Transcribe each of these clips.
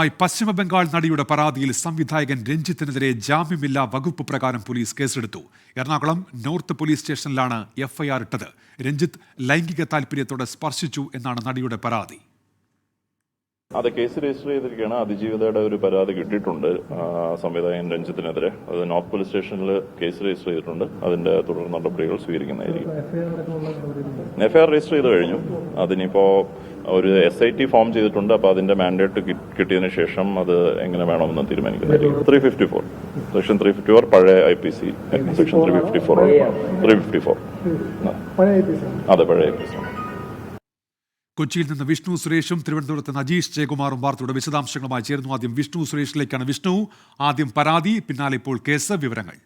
ായി പശ്ചിമ ബംഗാൾ നടിയുടെ പരാതിയിൽ സംവിധായകൻ രഞ്ജിത്തിനെതിരെ ജാമ്യമില്ലാ വകുപ്പ് പ്രകാരം പോലീസ് കേസെടുത്തു. എറണാകുളം നോർത്ത് പോലീസ് സ്റ്റേഷനിലാണ് എഫ്ഐആർ ഇട്ടത്. രഞ്ജിത്ത് ലൈംഗിക താൽപര്യത്തോടെ സ്പർശിച്ചു എന്നാണ് നടിയുടെ പരാതി. അത് കേസ് രജിസ്റ്റർ ചെയ്തിരിക്കുകയാണ്. അതിജീവിതയുടെ ഒരു പരാതി കിട്ടിയിട്ടുണ്ട് ആ, സംവിധായകൻ രഞ്ജിത്തിനെതിരെ. അത് നോർത്ത് പോലീസ് സ്റ്റേഷനിൽ കേസ് രജിസ്റ്റർ ചെയ്തിട്ടുണ്ട്. അതിന്റെ തുടർ നടപടികൾ സ്വീകരിക്കുന്നതായിരിക്കും. എഫ്ഐആർ രജിസ്റ്റർ ചെയ്ത് കഴിഞ്ഞു. അതിനിപ്പോ ഒരു എസ് ഐ ടി ഫോം ചെയ്തിട്ടുണ്ട്. അപ്പൊ അതിന്റെ മാൻഡേറ്റ് കിട്ടിയതിന് ശേഷം അത് എങ്ങനെ വേണമെന്ന് തീരുമാനിക്കുന്നതായിരിക്കും three fifty four section three fifty four പഴയ I P C section three fifty four three fifty four അതെ പഴയ ഐ പി സി കൊച്ചിയിൽ നിന്ന് വിഷ്ണു സുരേഷും തിരുവനന്തപുരത്ത് നിന്ന് അജീഷ് ജയകുമാറും വാർത്തയുടെ വിശദാംശങ്ങളുമായി ചേരുന്നു. ആദ്യം വിഷ്ണു സുരേഷിലേക്കാണ് വിഷ്ണു ആദ്യം പരാതി പിന്നാലെ ഇപ്പോൾ കേസ് വിവരങ്ങൾ.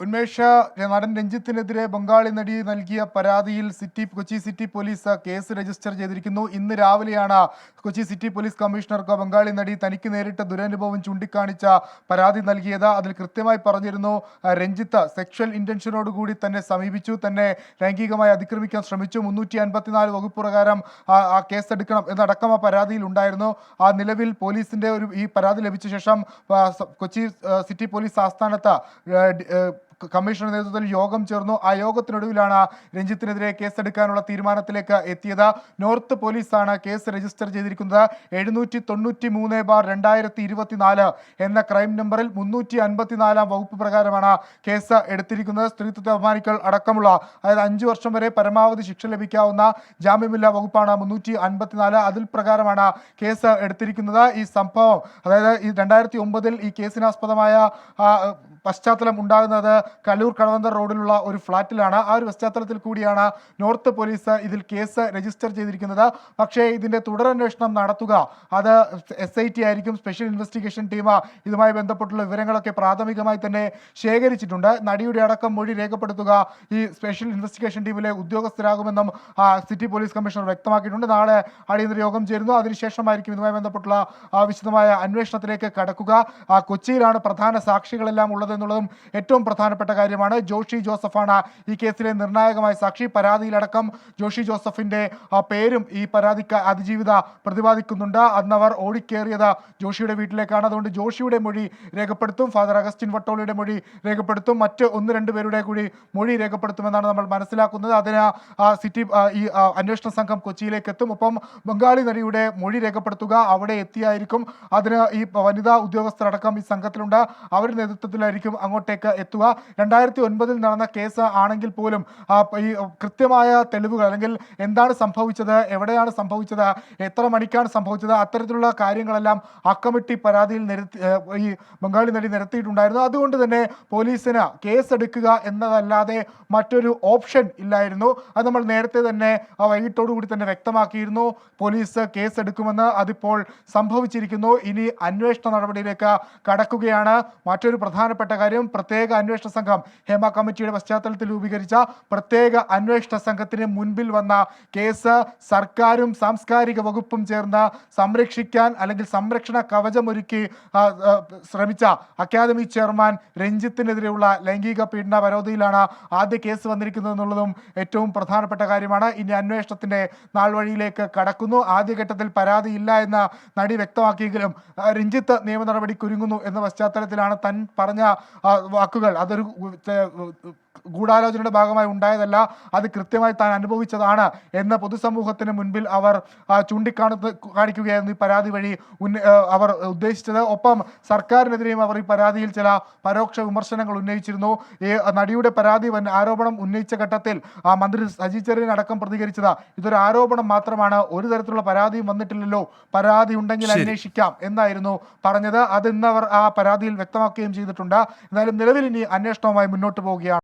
ഉന്മേഷ നടൻ രഞ്ജിത്തിനെതിരെ ബംഗാളി നടി നൽകിയ പരാതിയിൽ city Kochi city police case register ചെയ്തിരിക്കുന്നു. ഇന്ന് രാവിലെയാണ് കൊച്ചി സിറ്റി പോലീസ് കമ്മീഷണർക്ക് ബംഗാളി നടി തനിക്ക് നേരിട്ട ദുരനുഭവം ചൂണ്ടിക്കാണിച്ച പരാതി നൽകിയത്. അതിൽ കൃത്യമായി പറഞ്ഞിരുന്നു രഞ്ജിത്ത് സെക്ഷൽ കൂടി തന്നെ സമീപിച്ചു തന്നെ ലൈംഗികമായി അതിക്രമിക്കാൻ ശ്രമിച്ചു. മുന്നൂറ്റി അൻപത്തിനാല് വകുപ്പ് പ്രകാരം ആ- കേസെടുക്കണം എന്നടക്കം ആ പരാതിയിൽ ഉണ്ടായിരുന്നു. ആ നിലവിൽ പോലീസിന്റെ ഒരു ഈ പരാതി ലഭിച്ച ശേഷം കൊച്ചി സിറ്റി പോലീസ് ആസ്ഥാനത്ത് കമ്മീഷണർ നേതൃത്വത്തിൽ യോഗം ചേർന്നു. ആ യോഗത്തിനൊടുവിലാണ് രഞ്ജിത്തിനെതിരെ കേസെടുക്കാനുള്ള തീരുമാനത്തിലേക്ക് എത്തിയത്. നോർത്ത് പോലീസാണ് കേസ് രജിസ്റ്റർ ചെയ്തിരിക്കുന്നത്. എഴുന്നൂറ്റി തൊണ്ണൂറ്റി മൂന്ന് ബാർ രണ്ടായിരത്തി ഇരുപത്തിനാല് എന്ന ക്രൈം നമ്പറിൽ മുന്നൂറ്റി അൻപത്തിനാലാം വകുപ്പ് പ്രകാരമാണ് കേസ് എടുത്തിരിക്കുന്നത്. സ്ത്രീത്വത്തെ അപമാനിക്കൽ അടക്കമുള്ള അതായത് അഞ്ചു വർഷം വരെ പരമാവധി ശിക്ഷ ലഭിക്കാവുന്ന ജാമ്യമില്ലാ വകുപ്പാണ് മുന്നൂറ്റി അൻപത്തിനാല് അതിൽ പ്രകാരമാണ് കേസ് എടുത്തിരിക്കുന്നത്. ഈ സംഭവം അതായത് ഈ രണ്ടായിരത്തി ഒമ്പതിൽ ഈ കേസിനാസ്പദമായ പശ്ചാത്തലം ഉണ്ടാകുന്നത് കല്ലൂർ കടവന്തർ റോഡിലുള്ള ഒരു ഫ്ളാറ്റിലാണ് ആ ഒരു പശ്ചാത്തലത്തിൽ കൂടിയാണ് നോർത്ത് പോലീസ് ഇതിൽ കേസ് രജിസ്റ്റർ ചെയ്തിരിക്കുന്നത്. പക്ഷേ ഇതിന്റെ തുടരന്വേഷണം നടത്തുക. അത് എസ് ഐ ടി ആയിരിക്കും സ്പെഷ്യൽ ഇൻവെസ്റ്റിഗേഷൻ ടീം ഇതുമായി ബന്ധപ്പെട്ടുള്ള വിവരങ്ങളൊക്കെ പ്രാഥമികമായി തന്നെ ശേഖരിച്ചിട്ടുണ്ട്. നടിയുടെ അടക്കം മൊഴി രേഖപ്പെടുത്തുക ഈ സ്പെഷ്യൽ ഇൻവെസ്റ്റിഗേഷൻ ടീമിലെ ഉദ്യോഗസ്ഥരാകുമെന്നും സിറ്റി പോലീസ് കമ്മീഷണർ വ്യക്തമാക്കിയിട്ടുണ്ട്. നാളെ അടിയന്തര യോഗം ചേരുന്നു. അതിനുശേഷമായിരിക്കും ഇതുമായി ബന്ധപ്പെട്ടുള്ള വിശദമായ അന്വേഷണത്തിലേക്ക് കടക്കുക. കൊച്ചിയിലാണ് പ്രധാന സാക്ഷികളെല്ലാം ഉള്ളതെന്നുള്ളതും ഏറ്റവും പ്രധാനപ്പെട്ട കാര്യമാണ്. ജോഷി ജോസഫാണ് ഈ കേസിലെ നിർണായകമായ സാക്ഷി. പരാതിയിലടക്കം ജോഷി ജോസഫിന്റെ പേരും ഈ പരാതിക്ക് അതിജീവിത പ്രതിപാദിക്കുന്നുണ്ട്. അന്ന് അവർ ഓടിക്കേറിയത് ജോഷിയുടെ വീട്ടിലേക്കാണ്. അതുകൊണ്ട് ജോഷിയുടെ മൊഴി രേഖപ്പെടുത്തും. ഫാദർ അഗസ്റ്റിൻ വട്ടോളിയുടെ മൊഴി രേഖപ്പെടുത്തും. മറ്റ് ഒന്ന് രണ്ട് പേരുടെ കൂടി മൊഴി രേഖപ്പെടുത്തുമെന്നാണ് നമ്മൾ മനസ്സിലാക്കുന്നത്. അതിന് സിറ്റി ഈ അന്വേഷണ സംഘം കൊച്ചിയിലേക്ക് എത്തും. ഒപ്പം ബംഗാളി നടിയുടെ മൊഴി രേഖപ്പെടുത്തുക അവിടെ എത്തിയായിരിക്കും. അതിന് ഈ വനിതാ ഉദ്യോഗസ്ഥരടക്കം ഈ സംഘത്തിലുണ്ട്. അവരുടെ നേതൃത്വത്തിലായിരിക്കും അങ്ങോട്ടേക്ക് എത്തുക. രണ്ടായിരത്തി ഒൻപതിൽ നടന്ന കേസ് ആണെങ്കിൽ പോലും ഈ കൃത്യമായ തെളിവുകൾ അല്ലെങ്കിൽ എന്താണ് സംഭവിച്ചത് എവിടെയാണ് സംഭവിച്ചത് എത്ര മണിക്കാണ് സംഭവിച്ചത് അത്തരത്തിലുള്ള കാര്യങ്ങളെല്ലാം അക്കമിട്ടി പരാതിയിൽ ഈ ബംഗാളി നടി നിരത്തിയിട്ടുണ്ടായിരുന്നു. അതുകൊണ്ട് തന്നെ പോലീസിന് കേസെടുക്കുക എന്നതല്ലാതെ മറ്റൊരു ഓപ്ഷൻ ഇല്ലായിരുന്നു. അത് നമ്മൾ നേരത്തെ തന്നെ ആ വൈകിട്ടോടു കൂടി തന്നെ വ്യക്തമാക്കിയിരുന്നു. പോലീസ് കേസെടുക്കുമെന്ന് അതിപ്പോൾ സംഭവിച്ചിരിക്കുന്നു. ഇനി അന്വേഷണ നടപടിയിലേക്ക് കടക്കുകയാണ്. മറ്റൊരു പ്രധാനപ്പെട്ട കാര്യം പ്രത്യേക അന്വേഷണ സംഘം ഹേമ കമ്മിറ്റിയുടെ പശ്ചാത്തലത്തിൽ രൂപീകരിച്ച പ്രത്യേക അന്വേഷണ സംഘത്തിന് മുൻപിൽ വന്ന കേസ് സർക്കാരും സാംസ്കാരിക വകുപ്പും ചേർന്ന് സംരക്ഷിക്കാൻ അല്ലെങ്കിൽ സംരക്ഷണ കവചമൊരുക്കി ശ്രമിച്ച അക്കാദമി ചെയർമാൻ രഞ്ജിത്തിനെതിരെയുള്ള ലൈംഗിക പീഡന പരോധിയിലാണ് ആദ്യ കേസ് വന്നിരിക്കുന്നത് എന്നുള്ളതും ഏറ്റവും പ്രധാനപ്പെട്ട കാര്യമാണ്. ഇനി അന്വേഷണത്തിന്റെ നാൾ വഴിയിലേക്ക് കടക്കുന്നു. ആദ്യഘട്ടത്തിൽ പരാതിയില്ല എന്ന് നടി വ്യക്തമാക്കിയെങ്കിലും രഞ്ജിത്ത് നിയമ നടപടി കുരുങ്ങുന്നു എന്ന പശ്ചാത്തലത്തിലാണ് തൻ പറഞ്ഞ വാക്കുകൾ. അതൊരു with, uh, ഗൂഢാലോചനയുടെ ഭാഗമായി ഉണ്ടായതല്ല അത് കൃത്യമായി താൻ അനുഭവിച്ചതാണ് എന്ന് പൊതുസമൂഹത്തിന് മുൻപിൽ അവർ ചൂണ്ടിക്കാണുന്ന കാണിക്കുകയായിരുന്നു ഈ പരാതി വഴി അവർ ഉദ്ദേശിച്ചത്. ഒപ്പം സർക്കാരിനെതിരെയും അവർ ഈ പരാതിയിൽ ചില പരോക്ഷ വിമർശനങ്ങൾ ഉന്നയിച്ചിരുന്നു. ഈ നടിയുടെ പരാതി ആരോപണം ഉന്നയിച്ച ഘട്ടത്തിൽ ആ മന്ത്രി സജി ചെറിയൻ അടക്കം പ്രതികരിച്ചത്. ഇതൊരു ആരോപണം മാത്രമാണ്. ഒരു തരത്തിലുള്ള പരാതിയും വന്നിട്ടില്ലല്ലോ. പരാതി ഉണ്ടെങ്കിൽ. അന്വേഷിക്കാം എന്നായിരുന്നു പറഞ്ഞത്. അതിന്ന് അവർ ആ പരാതിയിൽ വ്യക്തമാക്കുകയും ചെയ്തിട്ടുണ്ട്. എന്നാലും നിലവിൽ ഇനി അന്വേഷണവുമായി മുന്നോട്ട് പോവുകയാണ്.